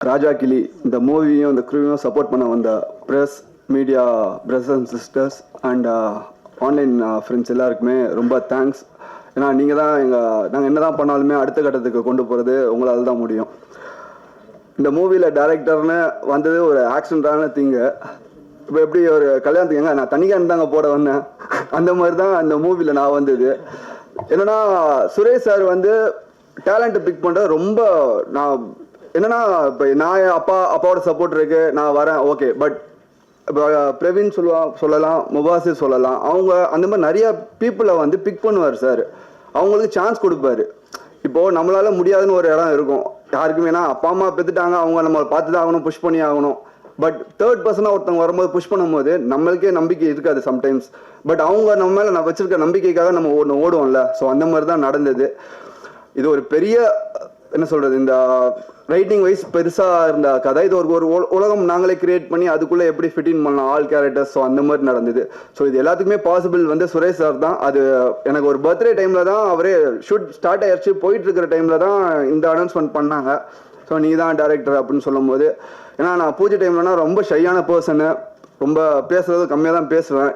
ராஜா கிளி இந்த மூவியும் இந்த க்ரூவையும் சப்போர்ட் பண்ண வந்த press media brothers and sisters and online friends எல்லாருக்குமே ரொம்ப தேங்க்ஸ் ஏன்னா நீங்கள் தான் எங்கள் நாங்கள் என்ன தான் பண்ணாலுமே அடுத்த கட்டத்துக்கு கொண்டு போகிறது உங்களால் தான் முடியும். இந்த மூவியில் டேரக்டர்னு வந்தது ஒரு ஆக்சிடென்டான திங்கு இப்போ எப்படி ஒரு கல்யாணத்துக்கு எங்க நான் தனிக்கான் தாங்க போட வந்தேன். அந்த மாதிரி தான் அந்த மூவியில் நான் வந்தது. என்னன்னா சுரேஷ் சார் வந்து டேலண்ட்டை பிக் பண்ணுற ரொம்ப நான் என்னன்னா இப்போ நான் என் அப்பா அப்பாவோட சப்போர்ட் இருக்கு நான் வரேன் ஓகே பட் இப்போ பிரவீன் சொல்லுவா சொல்லலாம் முபாசி சொல்லலாம். அவங்க அந்த மாதிரி நிறைய பீப்புளை வந்து பிக் பண்ணுவார் சார் அவங்களுக்கு சான்ஸ் கொடுப்பாரு. இப்போ நம்மளால முடியாதுன்னு ஒரு இடம் இருக்கும். யாருக்குமே ஏன்னா அப்பா அம்மா பெற்றுட்டாங்க அவங்க நம்ம பார்த்து தான் ஆகணும் புஷ் பண்ணி ஆகணும். பட் தேர்ட் பர்சனாக ஒருத்தவங்க வரும்போது புஷ் பண்ணும்போது நம்மளுக்கே நம்பிக்கை இருக்காது சம்டைம்ஸ் பட் அவங்க நம்ம மேலே நான் வச்சிருக்க நம்பிக்கைக்காக நம்ம ஒன்று ஓடுவோம்ல. ஸோ அந்த மாதிரி தான் நடந்தது. இது ஒரு பெரிய என்ன சொல்கிறது இந்த ரைட்டிங் வைஸ் பெருசாக இருந்த கதை. இது ஒரு ஒரு உலகம் நாங்களே கிரியேட் பண்ணி அதுக்குள்ளே எப்படி ஃபிட் இன் பண்ணலாம் ஆல் கேரக்டர்ஸ் ஸோ அந்த மாதிரி நடந்தது. ஸோ இது எல்லாத்துக்குமே பாசிபிள் வந்து சுரேஷ் சார் தான். அது எனக்கு ஒரு பர்த்டே டைமில் தான் அவரே ஷூட் ஸ்டார்ட் ஆயிடுச்சு போயிட்டு இருக்கிற டைமில் தான் இந்த அனௌன்ஸ்மெண்ட் பண்ணாங்க. ஸோ நீ தான் டேரக்டர் அப்படின்னு சொல்லும்போது ஏன்னா நான் பூஜை டைம்லனா ரொம்ப ஷையான பர்சனு ரொம்ப பேசுறது கம்மியாக தான் பேசுவேன்.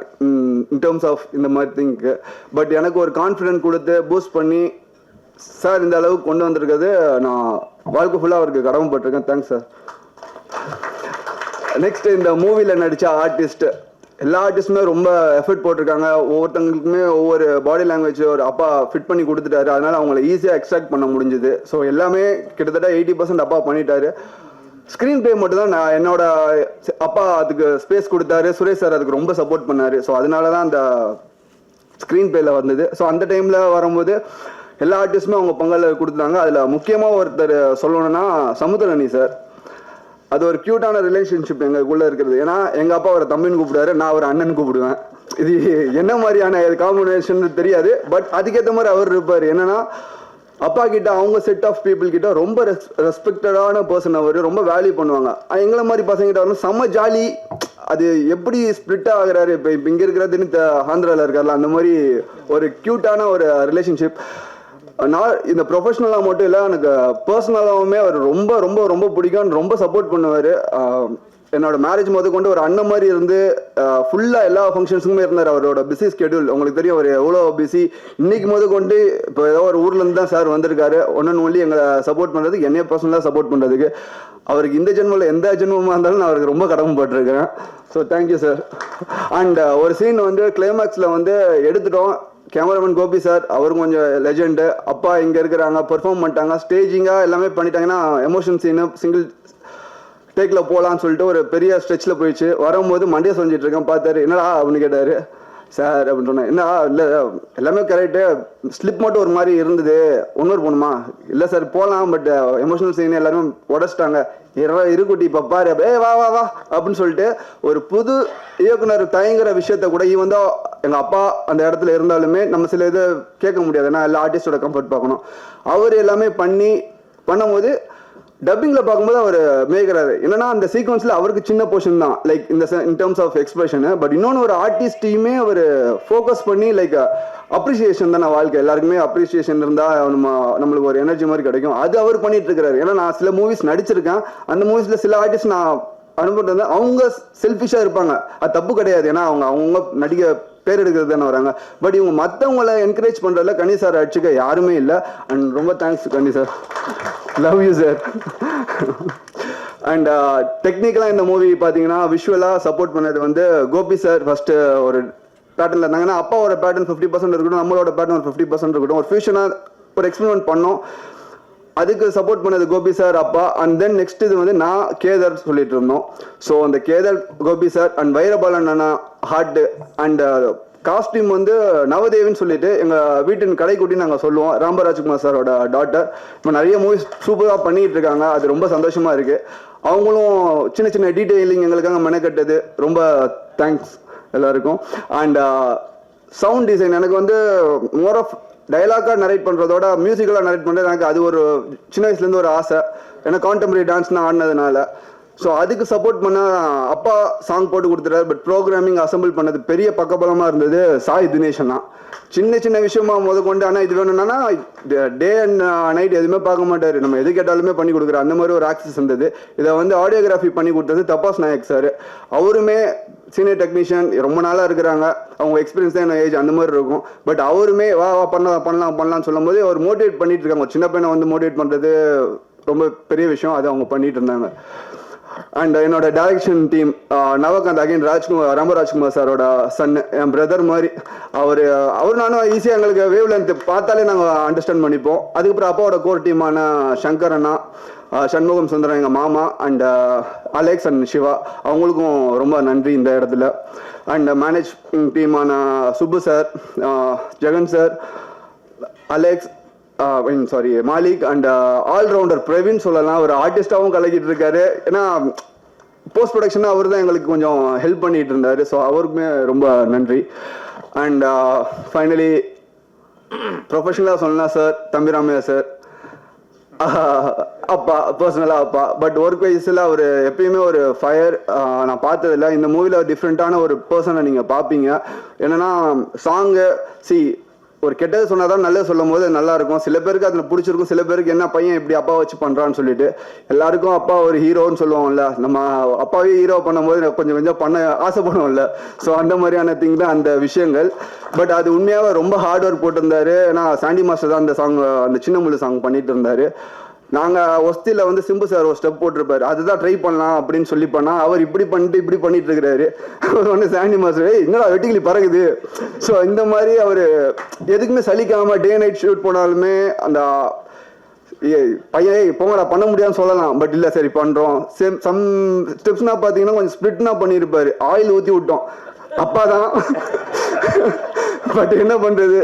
இன் டேர்ம்ஸ் ஆஃப் இந்த மாதிரி திங்க்கு பட் எனக்கு ஒரு கான்ஃபிடென்ட் கொடுத்து பூஸ்ட் பண்ணி சார் இந்த அளவுக்கு கொண்டு வந்திருக்கிறது நான் வாழ்க்கை ஃபுல்லாக அவருக்கு கடமைப்பட்டிருக்கேன் தேங்க்ஸ் சார் நெக்ஸ்ட் இந்த மூவியில் நடித்த ஆர்டிஸ்ட் எல்லா ஆர்டிஸ்ட்டுமே ரொம்ப எஃபர்ட் போட்டிருக்காங்க. ஒவ்வொருத்தங்களுக்குமே ஒவ்வொரு பாடி லாங்குவேஜ் ஒரு அப்பா ஃபிட் பண்ணி கொடுத்துட்டாரு. அதனால அவங்கள ஈஸியாக எக்ஸ்ட்ராக்ட் பண்ண முடிஞ்சுது. ஸோ எல்லாமே கிட்டத்தட்ட எயிட்டி பர்சன்ட் அப்பா பண்ணிட்டாரு. ஸ்க்ரீன் ப்ளே மட்டும் தான் நான் என்னோட அப்பா அதுக்கு ஸ்பேஸ் கொடுத்தாரு. சுரேஷ் சார் அதுக்கு ரொம்ப சப்போர்ட் பண்ணாரு. ஸோ அதனால தான் அந்த ஸ்க்ரீன் பிளேல வந்தது. ஸோ அந்த டைமில் வரும்போது எல்லா ஆர்டிஸ்ட்டுமே அவங்க பங்காள கொடுத்தாங்க அதில் முக்கியமாக ஒருத்தர் சொல்லணும்னா சமுத்திரணி சார் அது ஒரு க்யூட்டான ரிலேஷன்ஷிப் எங்களுக்குள்ளே இருக்கிறது ஏன்னா எங்கள் அப்பா அவரை தம்பின்னு கூப்பிடுவாரு நான் அவர் அண்ணன் கூப்பிடுவேன். இது என்ன மாதிரியான காம்பினேஷன் தெரியாது. பட் அதுக்கேற்ற மாதிரி அவர் இருப்பார். என்னன்னா அப்பா கிட்ட அவங்க செட் ஆஃப் பீப்புள் கிட்ட ரொம்ப ரெஸ்பெக்டடான பர்சன் அவர் ரொம்ப வேல்யூ பண்ணுவாங்க. எங்களை மாதிரி பசங்கிட்ட வரணும். செம்ம ஜாலி அது எப்படி ஸ்ப்ளிட் ஆகுறாரு? இப்போ இப்போ இங்கே இருக்கிற ஆந்திராவில் இருக்கார்ல அந்த மாதிரி ஒரு க்யூட்டான ஒரு ரிலேஷன்ஷிப் நான் இந்த ப்ரொஃபஷனலாக மட்டும் இல்லை எனக்கு பர்சனலாகவுமே அவர் ரொம்ப ரொம்ப ரொம்ப பிடிக்கும். ரொம்ப சப்போர்ட் பண்ணுவார். என்னோட மேரேஜ் முத கொண்டு ஒரு அண்ணன் மாதிரி இருந்து ஃபுல்லாக எல்லா ஃபங்க்ஷன்ஸுக்குமே இருந்தார். அவரோட பிஸி ஸ்கெடியூல் உங்களுக்கு தெரியும் அவர் எவ்வளோ பிஸி இன்னைக்கு முத கொண்டு இப்போ ஏதோ ஒரு ஊர்லேருந்து தான் சார் வந்திருக்காரு. ஒன்று ஒன்லி எங்களை சப்போர்ட் பண்ணுறதுக்கு என்னைய பர்சனலாக சப்போர்ட் பண்ணுறதுக்கு அவருக்கு இந்த ஜென்மத்தில் எந்த ஜென்மமாக இருந்தாலும் நான் அவருக்கு ரொம்ப கடமைப்பட்டிருக்கேன் so thank you sir and ஒரு சீன் வந்து கிளைமேக்ஸில் வந்து எடுத்துட்டோம். கேமராமேன் கோபி சார் அவரும் கொஞ்சம் லெஜெண்டு அப்பா இங்கே இருக்கிறாங்க பெர்ஃபார்ம் பண்ணிட்டாங்க. ஸ்டேஜிங்காக எல்லாமே பண்ணிட்டாங்கன்னா எமோஷன் சீனு சிங்கிள் டேக்கில் போகலான்னு சொல்லிட்டு ஒரு பெரிய ஸ்ட்ரெச்சில் போயிடுச்சு. வரும்போது மண்டியை சொல்லிட்டு இருக்கேன் பார்த்தாரு. என்னடா அப்படின்னு கேட்டார். சார் அப்படின்னு சொன்னேன். என்ன இல்லை எல்லாமே கரெக்டு ஸ்லிப் மட்டும் ஒரு மாதிரி இருந்தது. ஒன்னொரு போகணுமா இல்லை சார் போகலாம் பட் எமோஷனல் சீன் எல்லாருமே உடச்சிட்டாங்க. இரவா இருக்குட்டி இப்போ பாரு. ஏ வா வா வா அப்படின்னு சொல்லிட்டு ஒரு புது இயக்குனர் தயங்குற விஷயத்த கூட ஈவன் தான் எங்கள் அப்பா அந்த இடத்துல இருந்தாலுமே நம்ம சில இதை கேட்க முடியாது. ஏன்னா எல்லா ஆர்டிஸ்டோட கம்ஃபர்ட் பார்க்கணும். அவர் எல்லாமே பண்ணி பண்ணும்போது டப்பிங்கில் பார்க்கும்போது அவர் மேய்க்கிறாரு என்னன்னா அந்த சீக்வன்ஸில் அவருக்கு சின்ன போர்ஷன் தான். லைக் இந்த in terms of expression but இன்னொன்று ஒரு ஆர்டிஸ்டையுமே அவர் ஃபோக்கஸ் பண்ணி லைக் அப்ரிசியேஷன் தானே வாழ்க்கை. எல்லாருக்குமே அப்ரிசியேஷன் இருந்தால் நம்ம நம்மளுக்கு ஒரு எனர்ஜி மாதிரி கிடைக்கும். அது அவர் பண்ணிட்டு இருக்கிறாரு. ஏன்னா நான் சில மூவிஸ் நடிச்சிருக்கேன். அந்த மூவிஸில் சில ஆர்டிஸ்ட் நான் அனுபவம் வந்து அவங்க செல்ஃபிஷாக இருப்பாங்க. அது தப்பு கிடையாது. ஏன்னா அவங்க அவங்க நடிக்க பேர் எடுக்கிறது தானே வராங்க. பட் இவங்க மற்றவங்கள என்கரேஜ் பண்ணுறதுல கனி சார் அடிச்சுக்க யாருமே இல்லை. அண்ட் ரொம்ப thanks Kani sir love you sir and டெக்னிக்கலாக இந்த மூவி பார்த்தீங்கன்னா விஷுவலாக சப்போர்ட் பண்ணது வந்து கோபி சார் ஃபஸ்ட்டு ஒரு பேட்டர்னில் இருந்தாங்கன்னா அப்பாவோட பேட்டர்ன் ஃபிஃப்டி பர்சன்ட் இருக்கட்டும் நம்மளோட பேட்டர்ன் ஒரு ஃபிஃப்டி பர்சன்ட் இருக்கட்டும். ஒரு ஃபியூஷனாக ஒரு எக்ஸ்பெரிமெண்ட் பண்ணோம். அதுக்கு சப்போர்ட் பண்ணது கோபி சார் அப்பா. அண்ட் தென் நெக்ஸ்ட் இது வந்து நான் கேதர் சொல்லிட்டு இருந்தோம். ஸோ அந்த கேதர் கோபி சார் அண்ட் வைரபாலன் அண்ணா ஹார்ட் அண்ட் காஸ்டியூம் வந்து நவதேவின்னு சொல்லிட்டு எங்கள் வீட்டின் கடைக்குட்டி நாங்கள் சொல்லுவோம். ராம்பராஜ்குமார் சாரோட டாட்டர் இப்போ நிறைய மூவிஸ் சூப்பராக பண்ணிட்டு இருக்காங்க. அது ரொம்ப சந்தோஷமா இருக்கு. அவங்களும் சின்ன சின்ன டீட்டெயிலிங் எங்களுக்காக மெனக்கட்டது. ரொம்ப தேங்க்ஸ் எல்லாருக்கும். அண்ட் சவுண்ட் டிசைன் எனக்கு வந்து மோர் ஆஃப் டைலாக்காக நரேட் பண்ணுறதோட மியூசிக்கலாக நரேட் பண்ணுறது எனக்கு அது ஒரு சின்ன வயசுலேருந்து ஒரு ஆசை. ஏன்னா கான்டெம்பரரி டான்ஸ் நான் ஆடினதுனால. ஸோ அதுக்கு சப்போர்ட் பண்ண அப்பா சாங் போட்டு கொடுத்துட்டாரு. பட் ப்ரோக்ராமிங் அசம்பிள் பண்ணது பெரிய பக்கபலமாக இருந்தது சாய் தினேஷன் தான் சின்ன சின்ன விஷயமா முத கொண்டு ஆனால் இது வேணும்னா டே அண்ட் நைட் எதுவுமே பார்க்க மாட்டார். நம்ம எது கேட்டாலுமே பண்ணி கொடுக்குற அந்த மாதிரி ஒரு ஆக்சஸ் இருந்தது. இதை வந்து ஆடியோகிராஃபி பண்ணி கொடுத்தது தபாஸ் நாயக் சார் அவருமே சீனியர் டெக்னீஷியன் ரொம்ப நாளாக இருக்கிறாங்க. அவங்க எக்ஸ்பீரியன்ஸ் தான் என்ன ஏஜ் அந்த மாதிரி இருக்கும். பட் அவருமே வா வா பண்ணலாம் பண்ணலாம் பண்ணலாம்னு சொல்லும்போது அவர் மோட்டிவேட் பண்ணிட்டு இருக்காங்க. சின்ன பையனை வந்து மோட்டிவேட் பண்ணுறது ரொம்ப பெரிய விஷயம். அதை அவங்க பண்ணிட்டு இருந்தாங்க. அண்ட் uh, என்னோட direction team uh, Navakanth again Rajkumar ரம்ப ராஜ்குமார் சாரோட சன் என் பிரதர் மாதிரி. அவர் அவர் நானும் ஈஸியாக எங்களுக்கு வேவ் லென்த் பார்த்தாலே நாங்கள் அண்டர்ஸ்டாண்ட் பண்ணிப்போம். அதுக்கப்புறம் அப்பாவோட கோர் டீமான சங்கர் அண்ணா uh, சண்முகம் சுந்தரம் எங்கள் மாமா அண்ட் அலெக்ஸ் அண்ட் சிவா அவங்களுக்கும் ரொம்ப நன்றி இந்த இடத்துல. And manage டீமான Subbu sir Jagan sir Alex sorry Malik and all rounder Praveen சொல்லலாம். ஒரு ஆர்டிஸ்டாகவும் கலக்கிட்டு இருக்காரு. ஏன்னா போஸ்ட் ப்ரொடக்ஷன் அவர் தான் எங்களுக்கு கொஞ்சம் ஹெல்ப் பண்ணிட்டு இருந்தாரு. ஸோ அவருக்குமே ரொம்ப நன்றி. அண்ட் ஃபைனலி ப்ரொஃபஷனலாக சொல்லலாம் சார் தம்பிராமையா சார் அப்பா பர்சனலாக அப்பா. பட் ஒர்க் வைஸில் அவர் எப்பயுமே ஒரு ஃபயர் நான் பார்த்ததில்ல. இந்த மூவியில் டிஃப்ரெண்ட்டான ஒரு பர்சனை நீங்கள் பார்ப்பீங்க. என்னென்னா சாங்கு சி ஒரு கெட்டது சொன்னாதான் நல்லது சொல்லும் போது நல்லா இருக்கும். சில பேருக்கு அதில் பிடிச்சிருக்கும். சில பேருக்கு என்ன பையன் இப்படி அப்பா வச்சு பண்ணுறான்னு சொல்லிட்டு எல்லாருக்கும் அப்பா ஒரு ஹீரோன்னு சொல்லுவோம்ல. நம்ம அப்பாவே ஹீரோ பண்ணும்போது கொஞ்சம் கொஞ்சம் பண்ண ஆசைப்படுவோம்ல. ஸோ அந்த மாதிரியான திங் தான் அந்த விஷயங்கள். பட் அது உண்மையாக ரொம்ப ஹார்ட் ஒர்க் போட்டிருந்தாரு. ஏன்னா சாண்டி மாஸ்டர் தான் அந்த சாங் அந்த சின்ன முள்ளு சாங் பண்ணிட்டு இருந்தாரு. நாங்கள் ஒஸ்தியில் வந்து சிம்பு சார் ஒரு ஸ்டெப் போட்டிருப்பாரு. அதுதான் ட்ரை பண்ணலாம் அப்படின்னு சொல்லி பண்ணால் அவர் இப்படி பண்ணிட்டு இப்படி பண்ணிட்டு இருக்கிறாரு. அவர் வந்து சாண்டி மாஸ்டர் என்னடா வெட்டிக்கிளி பறகுது ஸோ இந்த மாதிரி அவர் எதுக்குமே சலிக்காமல் டே நைட் ஷூட் போனாலுமே அந்த ஏய் பையன் போங்கடா பண்ண முடியாதுன்னு சொல்லலாம். பட் இல்லை சரி பண்ணுறோம் சேம் சம் ஸ்டெப்ஸ்னா பார்த்தீங்கன்னா கொஞ்சம் ஸ்ப்ளிட்னா பண்ணியிருப்பாரு ஆயில் ஊற்றி விட்டோம். அப்பா தான். பட் என்ன பண்றது?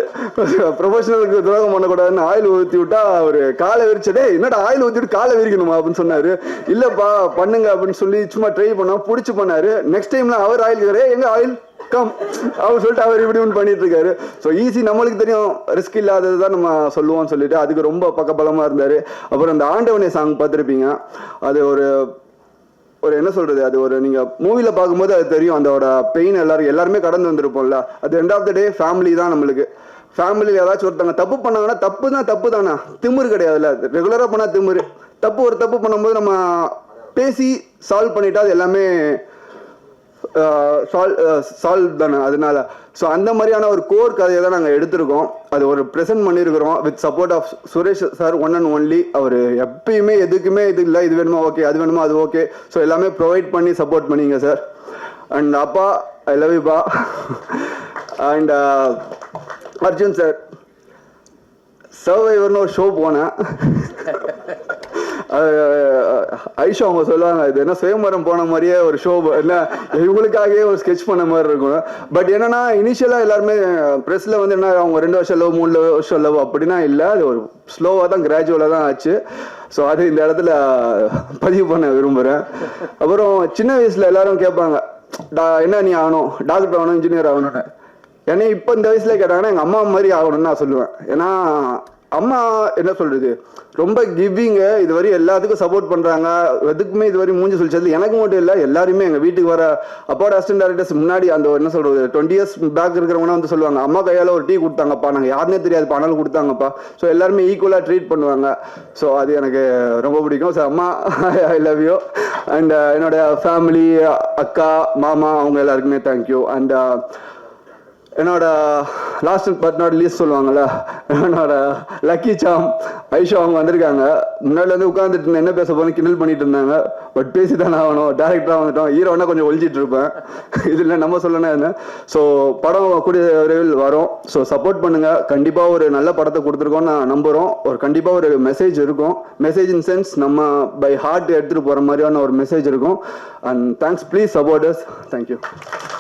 ப்ரொஃபஷனலுக்கு துரோகம் பண்ணக்கூடாதுன்னு ஆயில் ஊற்றி விட்டா அவர் காலை விரிச்சடே என்னடா ஆயில் ஊற்றிட்டு காலை விரிக்கணுமா? அப்படின்னு சொன்னாரு. இல்லப்பா பண்ணுங்க அப்படின்னு சொல்லி சும்மா ட்ரை பண்ணோம் பிடிச்சி பண்ணாரு. நெக்ஸ்ட் டைம்ல அவர் ஆயில் கேட்குறாரு எங்க ஆயில்? கம் அவர் சொல்லிட்டு அவர் இப்படி ஒன்று பண்ணிட்டு இருக்காரு. ஸோ ஈஸி நம்மளுக்கு தெரியும். ரிஸ்க் இல்லாதது தான் நம்ம சொல்லுவோம்னு சொல்லிட்டு அதுக்கு ரொம்ப பக்கபலமா இருந்தாரு. அப்புறம் அந்த ஆண்டவனே சாங் பார்த்துருப்பீங்க. அது ஒரு ஒரு என்ன சொல்றது அது ஒரு நீங்க மூவில பார்க்கும்போது அது தெரியும். அதோட பெயின் எல்லாரும் எல்லாருமே கடந்து வந்திருப்போம்ல. அது end of the day family தான் நம்மளுக்கு. ஃபேமிலியில் ஏதாச்சும் ஒருத்தவங்க தப்பு பண்ணாங்கன்னா தப்பு தான் தப்பு தானே திமிரு கிடையாதுல்ல. ரெகுலராக பண்ணால் திமிரு. தப்பு ஒரு தப்பு பண்ணும்போது நம்ம பேசி சால்வ் பண்ணிட்டா அது எல்லாமே சால்வ் சால்வ் தானே அதனால. ஸோ அந்த மாதிரியான ஒரு கோர் கதையை தான் நாங்கள் எடுத்திருக்கோம். அது ஒரு ப்ரெசென்ட் பண்ணியிருக்கிறோம் with support of Suresh sir one and only அவர் எப்பயுமே எதுக்குமே இது இல்லை இது வேணுமா ஓகே அது வேணுமா அது ஓகே ஸோ எல்லாமே ப்ரொவைட் பண்ணி சப்போர்ட் பண்ணிங்க சார் அண்ட் அப்பா ஐ லவ் யூ பா. அண்ட் அர்ஜுன் சார் சர்வைவர்னு ஒரு ஷோ போனேன். ஐஷா அவங்க சொல்லுவாங்க இது என்ன சுயம்பரம் போன மாதிரியே ஒரு ஷோ என்ன இவங்களுக்காகவே ஒரு ஸ்கெட்ச் பண்ண மாதிரி இருக்கும். பட் என்னன்னா இனிஷியலாக எல்லாருமே ப்ரெஸ்ல வந்து என்ன அவங்க ரெண்டு வருஷம் லவ் மூணு வருஷம் லவ் அப்படின்னா இல்லை அது ஒரு ஸ்லோவாக தான் கிராஜுவலாக தான் ஆச்சு. ஸோ அது இந்த இடத்துல பதிவு பண்ண விரும்புகிறேன் அப்புறம் சின்ன வயசில் எல்லாரும் கேட்பாங்க "டா, என்ன நீ ஆகணும்? டாக்டர் ஆகணும் இன்ஜினியர் ஆகணும்னு. ஏன்னா இப்போ இந்த வயசுல கேட்டாங்கன்னா எங்கள் அம்மா மாதிரி ஆகணும்னு நான் சொல்லுவேன். ஏன்னா அம்மா என்ன சொல்றது? ரொம்ப கிவிங்க இது வரையும் எல்லாத்துக்கும் சப்போர்ட் பண்ணுறாங்க எதுக்குமே இது வரையும் மூஞ்சி சொல்லிச்சது எனக்கு மட்டும் இல்லை எல்லாருமே எங்கள் வீட்டுக்கு வர அப்பாவோட அசிஸ்டன்ட் டேரக்டர்ஸ் முன்னாடி அந்த என்ன சொல்றது டுவெண்ட்டி இயர்ஸ் பேக் இருக்கிறவங்க வந்து சொல்லுவாங்க அம்மா கையால் ஒரு டீ கொடுத்தாங்கப்பா. நாங்கள் யாருனே தெரியாது பணம் கொடுத்தாங்கப்பா. ஸோ எல்லாருமே ஈக்குவலாக ட்ரீட் பண்ணுவாங்க. ஸோ அது எனக்கு ரொம்ப பிடிக்கும். ஸோ அம்மா ஐ லவ் யூ அண்ட் என்னோட ஃபேமிலி அக்கா மாமா அவங்க எல்லாருக்குமே தேங்க்யூ அண்ட் uh, என்னோட லாஸ்ட் பட் நாட் லீஸ் சொல்லுவாங்கள்ல என்னோட லக்கி சாம் ஐஷா அவங்க வந்திருக்காங்க. முன்னாடி வந்து உட்காந்துட்டு என்ன பேச போகணும் கிண்டல் பண்ணிட்டு இருந்தாங்க. பட் பேசி தானே ஆகணும் டேரக்டராக வந்துட்டோம். ஹீரோனா கொஞ்சம் ஒழிச்சிட்டு இருப்பேன். இதில் நம்ம சொல்லணும் என்ன? ஸோ படம் கூடிய விரைவில் வரும். ஸோ சப்போர்ட் பண்ணுங்கள் கண்டிப்பாக ஒரு நல்ல படத்தை கொடுத்துருக்கோம் நான் நம்புகிறோம் ஒரு கண்டிப்பாக ஒரு மெசேஜ் இருக்கும். மெசேஜ் இன் சென்ஸ் நம்ம பை ஹார்ட் எடுத்துகிட்டு போகிற மாதிரியான ஒரு மெசேஜ் இருக்கும். And thanks please support us thank you